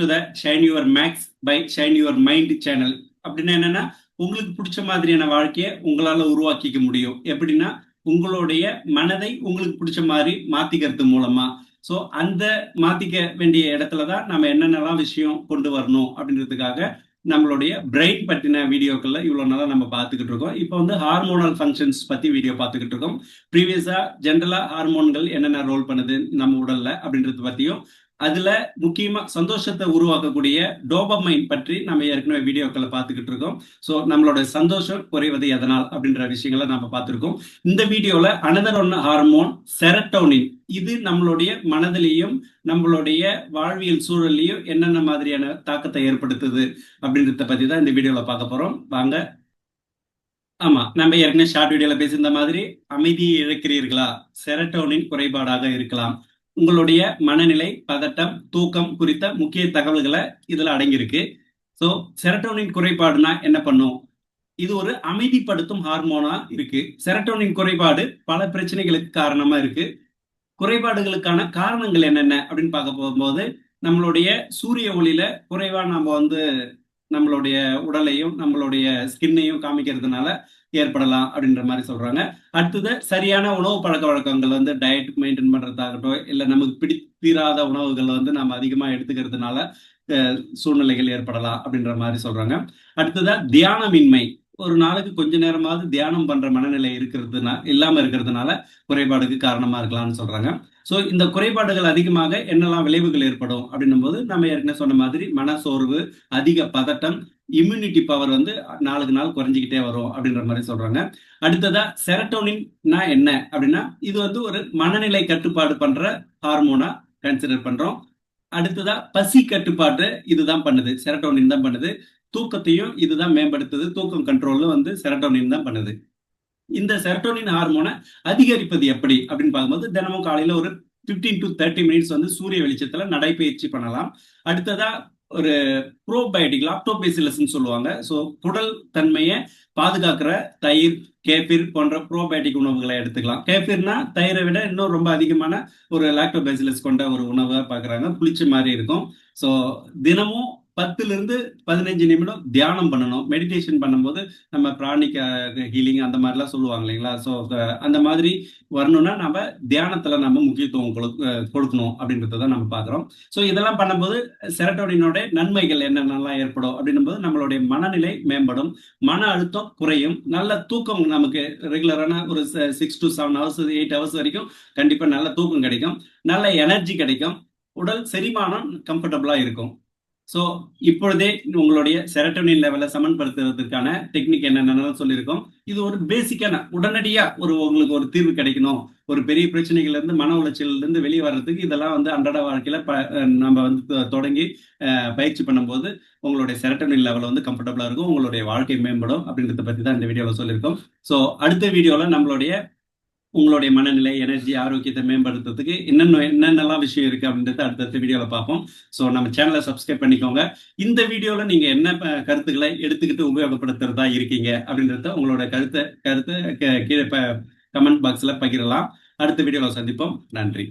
To the Shine Your Max by Shine Your Mind channel அப்படின்னா என்னன்னா உங்களுக்கு பிடிச்ச மாதிரியான வாழ்க்கையை உங்களால உருவாக்கிக்க முடியும். எப்படின்னா உங்களுடைய மனதை உங்களுக்கு பிடிச்ச மாதிரி மாத்திக்கிறது மூலமா. ஸோ அந்த மாத்திக்க வேண்டிய இடத்துல தான் நம்ம என்னென்னலாம் விஷயம் கொண்டு வரணும் அப்படின்றதுக்காக நம்மளுடைய பிரெயின் பற்றின வீடியோக்கள்ல இவ்வளோ நாளா நம்ம பார்த்துக்கிட்டு இருக்கோம். இப்போ வந்து ஹார்மோனல் ஃபங்க்ஷன்ஸ் பற்றி வீடியோ பார்த்துக்கிட்டு இருக்கோம். ப்ரீவியஸாக ஜென்ரலாக ஹார்மோன்கள் என்னென்ன ரோல் பண்ணுது நம்ம உடலில் அப்படின்றது பற்றியும் அதில் முக்கியமாக சந்தோஷத்தை உருவாக்கக்கூடிய டோபமைன் பற்றி நம்ம ஏற்கனவே வீடியோக்களை பார்த்துக்கிட்டு இருக்கோம். ஸோ நம்மளோட சந்தோஷம் குறைவது எதனால் அப்படின்ற விஷயங்களை நம்ம பார்த்துருக்கோம். இந்த வீடியோவில் அனதர் ஒன் ஹார்மோன் செரட்டோனின் இது நம்மளுடைய மனதிலையும் நம்மளுடைய வாழ்வியல் சூழல்லையும் என்னென்ன மாதிரியான தாக்கத்தை ஏற்படுத்துது அப்படின்றத பத்தி தான் இந்த வீடியோல பார்க்க போறோம். வாங்க. ஆமா நம்ம ஏற்கனவே ஷார்ட் வீடியோல பேசியிருந்த மாதிரி அமைதியை இழக்கிறீர்களா? செரட்டோனின் குறைபாடாக இருக்கலாம். உங்களுடைய மனநிலை பதட்டம் தூக்கம் குறித்த முக்கிய தகவல்களை இதுல அடங்கியிருக்கு. ஸோ செரட்டோனின் குறைபாடுனா என்ன பண்ணும்? இது ஒரு அமைதிப்படுத்தும் ஹார்மோனா இருக்கு. செரட்டோனின் குறைபாடு பல பிரச்சனைகளுக்கு காரணமா இருக்கு. குறைபாடுகளுக்கான காரணங்கள் என்னென்ன அப்படின்னு பார்க்க போகும்போது நம்மளுடைய சூரிய ஒளியில குறைவா நம்ம வந்து நம்மளுடைய உடலையும் நம்மளுடைய ஸ்கின்னையும் காமிக்கிறதுனால ஏற்படலாம் அப்படின்ற மாதிரி சொல்றாங்க. அடுத்தது சரியான உணவு பழக்க வழக்கங்கள் வந்து டயட் மெயின்டைன் பண்றதாகட்டும் இல்லை நமக்கு பிடித்தீராத உணவுகள் வந்து நம்ம அதிகமாக எடுத்துக்கிறதுனால சூழ்நிலைகள் ஏற்படலாம் அப்படின்ற மாதிரி சொல்றாங்க. அடுத்ததா தியானமின்மை. ஒரு நாளுக்கு கொஞ்ச நேரமாவது தியானம் பண்ற மனநிலை இருக்கிறதுனா இல்லாம இருக்கிறதுனால குறைபாடுக்கு காரணமா இருக்கலாம்னு சொல்றாங்க. ஸோ இந்த குறைபாடுகள் அதிகமாக என்னெல்லாம் விளைவுகள் ஏற்படும் அப்படின்னும் போது நம்ம ஏற்கனவே சொன்ன மாதிரி மனசோர்வு அதிக பதட்டம் இம்யூனிட்டி பவர் வந்து நாளுக்கு நாள் குறைஞ்சிக்கிட்டே வரும் அப்படின்ற மாதிரி சொல்றாங்க. அடுத்ததா செரட்டோனின்னா என்ன அப்படின்னா இது வந்து ஒரு மனநிலை கட்டுப்பாடு பண்ற ஹார்மோனா கன்சிடர் பண்றோம். அடுத்ததா பசி கட்டுப்பாடு இதுதான் பண்ணுது. செரட்டோனின் தான் பண்ணுது. தூக்கத்தையும் இதுதான் மேம்படுத்துது. தூக்கம் கண்ட்ரோல்ல வந்து செரட்டோனின் தான் பண்ணுது. இந்த செரட்டோனின் ஹார்மோனை அதிகரிப்பது எப்படி அப்படின்னு பார்க்கும்போது தினமும் காலையில ஒரு பிப்டீன் டு தேர்ட்டி மினிட்ஸ் வந்து சூரிய வெளிச்சத்துல நடைபயிற்சி பண்ணலாம். அடுத்ததா ஒரு ப்ரோபயோட்டிக் லாப்டோபேசிலஸ்ன்னு சொல்லுவாங்க. ஸோ குடல் தன்மையை பாதுகாக்கிற தயிர் கேபிர் போன்ற ப்ரோபயோட்டிக் உணவுகளை எடுத்துக்கலாம். கேபிர்னா தயிரை விட இன்னும் ரொம்ப அதிகமான ஒரு லாக்டோபேசிலஸ் கொண்ட ஒரு உணவை பார்க்குறாங்க. புளிச்ச மாதிரி இருக்கும். ஸோ தினமும் பத்துல இருந்து பதினஞ்சு நிமிடம் தியானம் பண்ணணும். மெடிடேஷன் பண்ணும்போது நம்ம பிராணிக் ஹீலிங் uh, அந்த மாதிரிலாம் சொல்லுவாங்க இல்லைங்களா? ஸோ uh, அந்த மாதிரி வரணும்னா நம்ம தியானத்துல நம்ம முக்கியத்துவம் uh, கொடுக்கணும் அப்படின்றத நம்ம பார்க்குறோம். ஸோ இதெல்லாம் பண்ணும்போது செரட்டோனினோட நன்மைகள் என்னென்னலாம் ஏற்படும் அப்படின்னும் போது நம்மளுடைய மனநிலை மேம்படும். மன அழுத்தம் குறையும். நல்ல தூக்கம் நமக்கு ரெகுலரான ஒரு six to seven hours eight hours வரைக்கும் கண்டிப்பாக நல்ல தூக்கம் கிடைக்கும். நல்ல எனர்ஜி கிடைக்கும். உடல் செரிமானம் கம்ஃபர்டபுளா இருக்கும். ஸோ இப்பொழுதே உங்களுடைய செரட்டோனின் லெவலை சமன்படுத்துறதுக்கான டெக்னிக் என்னென்னு சொல்லியிருக்கோம். இது ஒரு பேசிக்கான உடனடியாக ஒரு உங்களுக்கு ஒரு தீர்வு கிடைக்கணும். ஒரு பெரிய பிரச்சனைகள்லேருந்து மன உளைச்சல்லேருந்து வெளியே வர்றதுக்கு இதெல்லாம் வந்து அன்றாட வாழ்க்கையில் ப நம்ம வந்து தொடங்கி பயிற்சி பண்ணும்போது உங்களுடைய செரட்டோனின் லெவல் வந்து கம்ஃபர்டபுளாக இருக்கும். உங்களுடைய வாழ்க்கை மேம்படும் அப்படின்றத பற்றி தான் இந்த வீடியோவில் சொல்லியிருக்கோம். ஸோ அடுத்த வீடியோவில் நம்மளுடைய உங்களுடைய மனநிலை எனர்ஜி ஆரோக்கியத்தை மேம்படுத்துறதுக்கு என்னென்ன என்னென்னலாம் விஷயம் இருக்கு அப்படின்றத அடுத்தடுத்த வீடியோவில் பார்ப்போம். ஸோ நம்ம சேனலை சப்ஸ்கிரைப் பண்ணிக்கோங்க. இந்த வீடியோவில் நீங்கள் என்ன கருத்துக்களை எடுத்துக்கிட்டு உபயோகப்படுத்துறதா இருக்கீங்க அப்படின்றத உங்களோட கருத்தை கருத்தை கீழே கமெண்ட் பாக்ஸில் பகிரலாம். அடுத்த வீடியோவில் சந்திப்போம். நன்றி.